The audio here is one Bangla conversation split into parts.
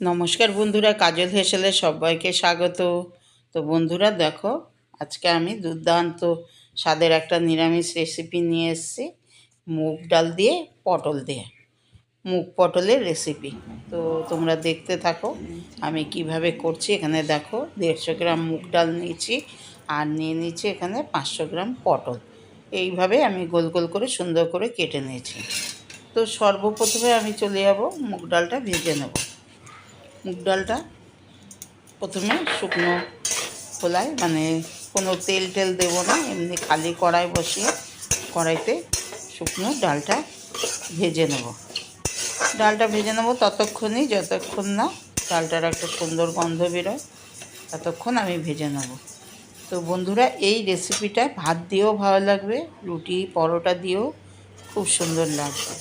নমস্কার বন্ধুরা, কাজল হেসেলে সবাইকে স্বাগত। তো বন্ধুরা, দেখো, আজকে আমি দুর্দান্ত স্বাদের একটা নিরামিষ রেসিপি নিয়ে এসেছি, মুগ ডাল দিয়ে, পটল দিয়ে, মুগ পটলের রেসিপি তো তোমরা দেখতে থাকো, আমি কীভাবে করছি। এখানে দেখো, দেড়শো গ্রাম মুগ ডাল নিয়েছি, আর নিয়ে নিয়েছি এখানে পাঁচশো গ্রাম পটল। এইভাবে আমি গোল গোল করে সুন্দর করে কেটে নিয়েছি। তো সর্বপ্রথমে আমি চলে যাব, মুগ ডালটা ভেজে নেব। মুগ ডালটা প্রথমে শুকনো খোলায় মানে কোনো তেল টেল দেবো না, এমনি খালি কড়াই বসিয়ে কড়াইতে শুকনো ডালটা ভেজে নেব। ডালটা ভেজে নেব ততক্ষণই, যতক্ষণ না ডালটার একটা সুন্দর গন্ধ বেরোয়, ততক্ষণ আমি ভেজে নেব। তো বন্ধুরা, এই রেসিপিটা ভাত দিয়েও ভালো লাগবে, রুটি, পরোটা দিয়েও খুব সুন্দর লাগবে।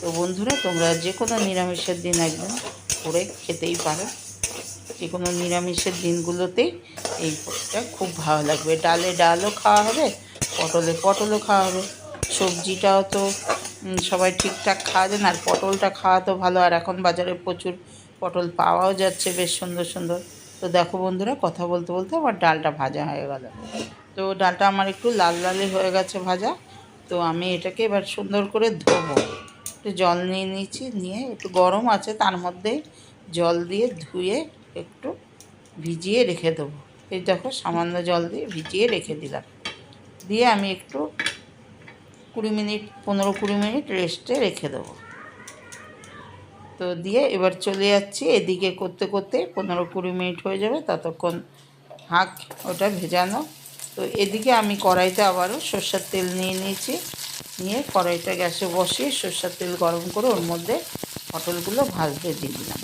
তো বন্ধুরা, তোমরা যে কোনো নিরামিষের দিন একদম করে খেতেই পারো। যে কোনো নিরামিষের দিনগুলোতেই এইটা খুব ভালো লাগবে। ডালে ডালও খাওয়া হবে, পটলে পটলও খাওয়া হবে। সবজিটাও তো সবাই ঠিকঠাক খাওয়া যায় না, আর পটলটা খাওয়া তো ভালো। আর এখন বাজারে প্রচুর পটল পাওয়াও যাচ্ছে, বেশ সুন্দর সুন্দর। তো দেখো বন্ধুরা, কথা বলতে বলতে আমার ডালটা ভাজা হয়ে গেল। তো ডালটা আমার একটু লাল লালই হয়ে গেছে ভাজা। তো আমি এটাকে এবার সুন্দর করে ধোবো। একটু জল নিয়ে নিয়েছি নিয়ে একটু গরম আছে, তার মধ্যে জল দিয়ে ধুয়ে একটু ভিজিয়ে রেখে দেবো। এই দেখো, সামান্য জল দিয়ে ভিজিয়ে রেখে দিলাম। দিয়ে আমি একটু কুড়ি মিনিট, পনেরো কুড়ি মিনিট রেস্টে রেখে দেবো। তো দিয়ে এবার চলে যাচ্ছি, এদিকে করতে করতে পনেরো কুড়ি মিনিট হয়ে যাবে, ততক্ষণ হাঁক, ওটা ভেজানো। তো এদিকে আমি কড়াইতে আবারও সর্ষের তেল নিয়ে নিয়েছি। নিয়ে কড়াইটা গ্যাসে বসিয়ে সর্ষের তেল গরম করে ওর মধ্যে পটলগুলো ভাজতে দিয়ে দিলাম।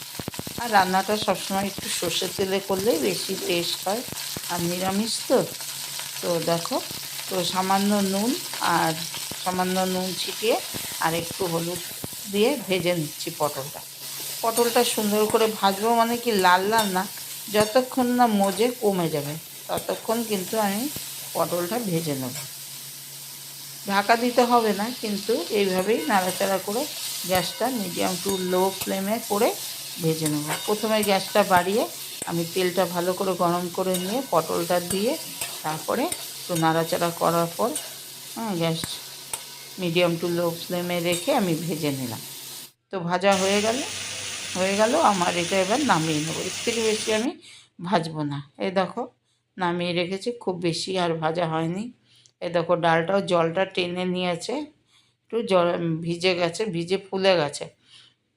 আর রান্নাটা সবসময় একটু সর্ষের তেলে করলেই বেশি টেস্ট হয় আর নিরামিষ তো। তো দেখো, তো সামান্য নুন আর সামান্য নুন ছিটিয়ে আর একটু হলুদ দিয়ে ভেজে নিচ্ছি পটলটা। পটলটা সুন্দর করে ভাজবো মানে কি লাল লাল না, যতক্ষণ না মজে কমে যাবে, ততক্ষণ কিন্তু আমি পটলটা ভেজে নেব। ঢাকা দিতে হবে না, কিন্তু এইভাবেই নাড়াচাড়া করে গ্যাসটা মিডিয়াম টু লো ফ্লেমে করে ভেজে নেব। প্রথমে গ্যাসটা বাড়িয়ে আমি তেলটা ভালো করে গরম করে নিয়ে পটলটা দিয়ে তারপরে একটু নাড়াচাড়া করার পর হ্যাঁ গ্যাস মিডিয়াম টু লো ফ্লেমে রেখে আমি ভেজে নিলাম। তো ভাজা হয়ে গেল হয়ে গেল, আমার এটা এবার নামিয়ে নেব। এর থেকে বেশি আমি ভাজবো না। এই দেখো, নামিয়ে রেখেছি, খুব বেশি আর ভাজা হয়নি। এই দেখো ডালটাও জলটা টেনে নিয়েছে, একটু জল ভিজে গেছে, ভিজে ফুলে গেছে।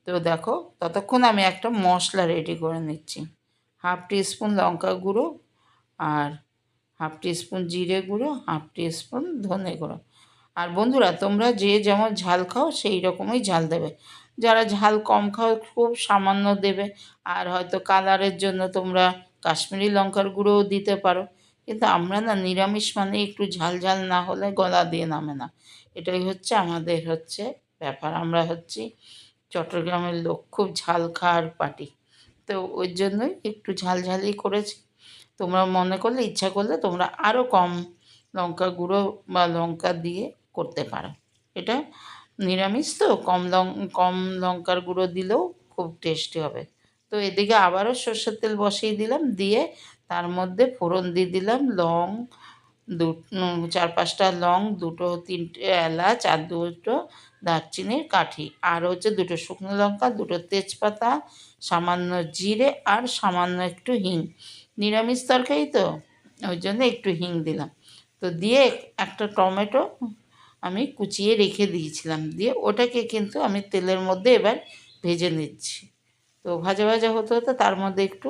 তো দেখো ততক্ষণ আমি একটা মশলা রেডি করে নিচ্ছি। হাফ টিস্পুন লঙ্কা গুঁড়ো আর হাফ টিস্পুন জিরে গুঁড়ো, হাফ টিস্পুন ধনে গুঁড়ো। আর বন্ধুরা তোমরা যে যেমন ঝাল খাও সেই রকমই ঝাল দেবে। যারা ঝাল কম খাও খুব সামান্য দেবে। আর হয়তো কালারের জন্য তোমরা কাশ্মীরি লঙ্কার গুঁড়োও দিতে পারো। কিন্তু আমরা না নিরামিষ মানে একটু ঝাল ঝাল না হলে গলা দিয়ে নামে না। এটাই হচ্ছে আমাদের হচ্ছে ব্যাপার। আমরা হচ্ছি চট্টগ্রামের লোক, খুব ঝাল খাওয়ার পার্টি। তো ওই জন্যই একটু ঝাল ঝালই করেছি। তোমরা মনে করলে, ইচ্ছা করলে তোমরা আরও কম লঙ্কা গুঁড়ো বা লঙ্কা দিয়ে করতে পারো। এটা নিরামিষ তো, কম লং, কম লঙ্কার গুঁড়ো দিলেও খুব টেস্টি হবে। তো এদিকে আবারও সর্ষের তেল বসিয়ে দিলাম, দিয়ে তার মধ্যে ফোড়ন দিয়ে দিলাম, লং দু চার পাঁচটা লং, দুটো, তিনটে এলাচ আর দুটো দারচিনির কাঠি। আর হচ্ছে দুটো শুকনো লঙ্কা, দুটো তেজপাতা, সামান্য জিরে আর সামান্য একটু হিং। নিরামিষ তরকারি তো, ওই জন্য একটু হিং দিলাম। তো দিয়ে একটা টমেটো আমি কুচিয়ে রেখে দিয়েছিলাম। দিয়ে ওটাকে কিন্তু আমি তেলের মধ্যে এবার ভেজে নিচ্ছি। তো ভাজা ভাজা হতে হতে তার মধ্যে একটু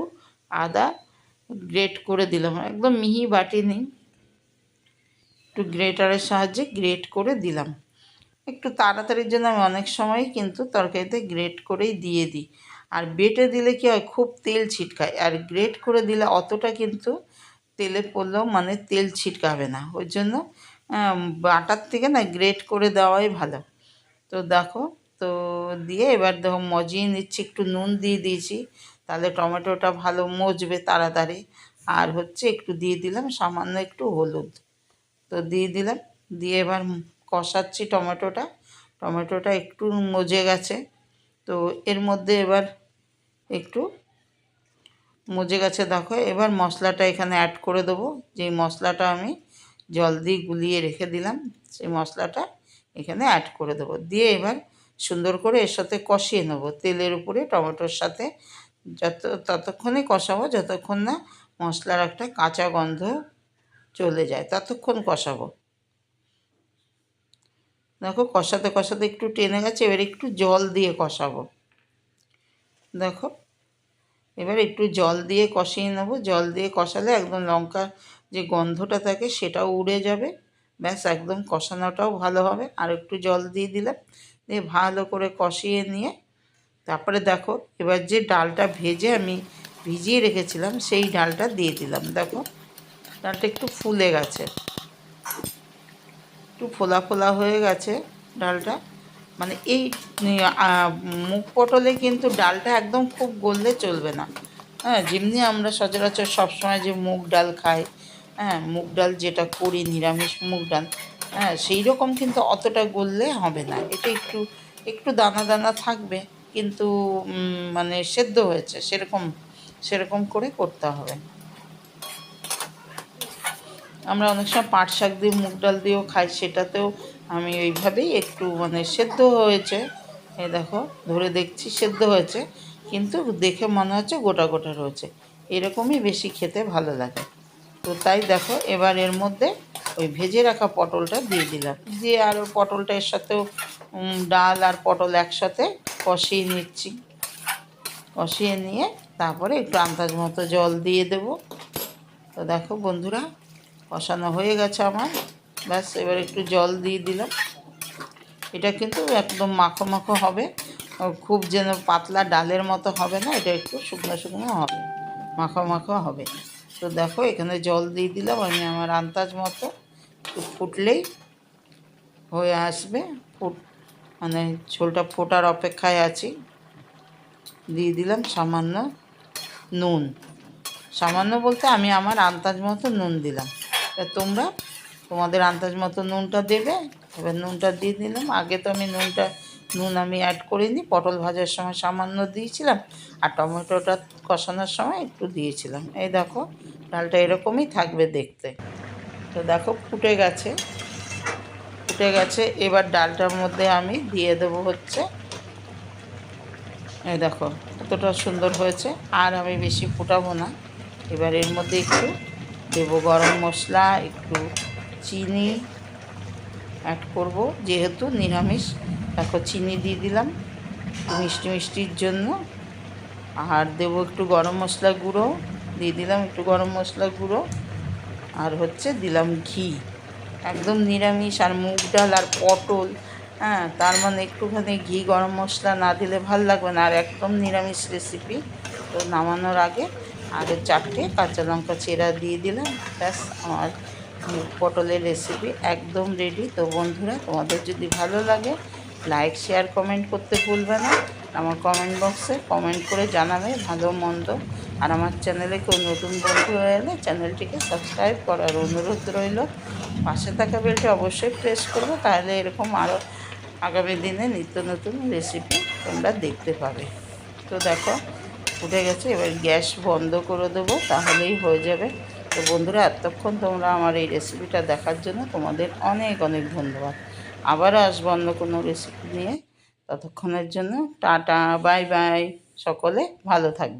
আদা গ্রেট করে দিলাম। একদম মিহি বাটি নিই। একটু গ্রেটারের সাহায্যে গ্রেট করে দিলাম। একটু তাড়াতাড়ির জন্য আমি অনেক সময় কিন্তু তরকারিতে গ্রেট করেই দিয়ে দিই। আর বেটে দিলে কি হয়? খুব তেল ছিটকায়। আর গ্রেট করে দিলে অতটা কিন্তু তেলে পড়লেও মানে তেল ছিটকাবে না। ওই জন্য বাটার থেকে না গ্রেট করে দেওয়াই ভালো। তো দেখো, তো দিয়ে এবার দেখো মজিয়ে নিচ্ছি। একটু নুন দিয়ে দিয়েছি। তাহলে টমেটোটা ভালো মজবে তাড়াতাড়ি। আর হচ্ছে একটু দিয়ে দিলাম, সামান্য একটু হলুদ। তো দিয়ে দিলাম, দিয়ে এবার কষাচ্ছি টমেটোটা। টমেটোটা একটু মজে গেছে। তো এর মধ্যে এবার একটু মজে গেছে, দেখো। এবার মশলাটা এখানে অ্যাড করে দেবো। যেই মশলাটা আমি জল দিয়ে গুলিয়ে রেখে দিলাম, সেই মশলাটা এখানে অ্যাড করে দেবো। দিয়ে এবার সুন্দর করে এর সাথে কষিয়ে নেব। তেলের উপরে, টমেটোর সাথে যত, ততক্ষণে কষাবো, যতক্ষণ না মশলার একটা কাঁচা গন্ধ চলে যায়, ততক্ষণ কষাবো। দেখো কষাতে কষাতে একটু টেনে গেছে, এবার একটু জল দিয়ে কষাবো। দেখো, এবার একটু জল দিয়ে কষিয়ে নেব। জল দিয়ে কষালে একদম লঙ্কা যে গন্ধটা থাকে সেটাও উড়ে যাবে। ব্যাস, একদম কষানোটাও ভালো হবে। আর একটু জল দিয়ে দিলাম। দিয়ে ভালো করে কষিয়ে নিয়ে তারপরে দেখো, এবার যে ডালটা ভেজে আমি ভিজিয়ে রেখেছিলাম, সেই ডালটা দিয়ে দিলাম। দেখো, ডালটা একটু ফুলে গেছে। একটু ফোলা ফোলা হয়ে গেছে ডালটা। মানে এই মুগ পটলে কিন্তু ডালটা একদম খুব গললে চলবে না। হ্যাঁ যেমনি আমরা সচরাচর সবসময় যে মুগ ডাল খাই হ্যাঁ মুগ ডাল যেটা করি, নিরামিষ মুগ ডাল হ্যাঁ সেই রকম কিন্তু অতটা গললে হবে না। এটা একটু একটু দানা দানা থাকবে। কিন্তু মানে সেদ্ধ হয়েছে, সেরকম সেরকম করে করতে হবে। আমরা অনেক সময় পাট শাক দিয়ে, মুগ ডাল দিয়েও খাই, সেটাতেও আমি ওইভাবেই একটু মানে সেদ্ধ হয়েছে। এই দেখো, ধরে দেখছি সেদ্ধ হয়েছে, কিন্তু দেখে মনে হচ্ছে গোটা গোটা রয়েছে। এরকমই বেশি খেতে ভালো লাগে। তো তাই দেখো, এবার এর মধ্যে ওই ভেজে রাখা পটলটা দিয়ে দিলাম। দিয়ে আর ওই পটলটা এর সাথেও ডাল আর পটল একসাথে কষিয়ে নিচ্ছি। কষিয়ে নিয়ে তারপরে একটু আন্দাজ মতো জল দিয়ে দেবো। তো দেখো বন্ধুরা, কষানো হয়ে গেছে আমার। ব্যাস, এবার একটু জল দিয়ে দিলাম। এটা কিন্তু একদম মাখো মাখো হবে। খুব যেন পাতলা ডালের মতো হবে না, এটা একটু শুকনো শুকনো হবে। মাখো মাখো হবে। তো দেখো এখানে জল দিয়ে দিলাম আমি আমার আন্দাজ মতো। ফুটলেই হয়ে আসবে। ফুট মানে ঝোলটা ফোটার অপেক্ষায় আছি। দিয়ে দিলাম সামান্য নুন। সামান্য বলতে আমি আমার আন্দাজ মতো নুন দিলাম। তোমরা তোমাদের আন্দাজ মতো নুনটা দেবে। এবার নুনটা দিয়ে দিলাম। আগে তো আমি নুনটা, নুন আমি অ্যাড করিনি। পটল ভাজার সময় সামান্য দিয়েছিলাম। আর টমেটোটা কষানোর সময় একটু দিয়েছিলাম। এই দেখো, ডালটা এরকমই থাকবে দেখতে। তো দেখো ফুটে গেছে। ফুটে গেছে। এবার ডালটার মধ্যে আমি দিয়ে দেবো হচ্ছে এই দেখো কতটা সুন্দর হয়েছে। আর আমি বেশি ফুটাবো না। এবার এর মধ্যে একটু দেবো গরম মশলা, একটু চিনি অ্যাড করব। যেহেতু নিরামিষ, দেখো চিনি দিয়ে দিলাম মিষ্টি মিষ্টির জন্য। আর দেবো একটু গরম মশলা গুঁড়ো, দিয়ে দিলাম একটু গরম মশলা গুঁড়ো। আর হচ্ছে দিলাম ঘি। একদম নিরামিষ আর মুগ ডাল আর পটল। হ্যাঁ তার মানে একটুখানি ঘি, গরম মশলা না দিলে ভালো লাগবে না। আর একদম নিরামিষ রেসিপি তো নামানোর আগে আগে চারটে কাঁচা লঙ্কা চেরা দিয়ে দিলাম। ব্যাস, আমার মুগ পটলের রেসিপি একদম রেডি তো বন্ধুরা, তোমাদের যদি ভালো লাগে লাইক শেয়ার কমেন্ট করতে ভুলবে না। আমার কমেন্ট বক্সে কমেন্ট করে জানাবে ভালো, মন্দ। আর আমার চ্যানেলে কেউ নতুন বন্ধু হয়ে এলে চ্যানেলটিকে সাবস্ক্রাইব করার অনুরোধ রইল। পাশে থাকা বেলটি অবশ্যই প্রেস করব, তাহলে এরকম আরও আগামী দিনে নিত্য নতুন রেসিপি তোমরা দেখতে পাবে। তো দেখো উঠে গেছে, এবার গ্যাস বন্ধ করে দেবো, তাহলেই হয়ে যাবে। তো বন্ধুরা, এতক্ষণ তোমরা আমার এই রেসিপিটা দেখার জন্য তোমাদের অনেক অনেক ধন্যবাদ। আবারও আসব অন্য কোনো রেসিপি নিয়ে। ততক্ষণের জন্য টাটা, বাই বাই, সকলে ভালো থাকবে।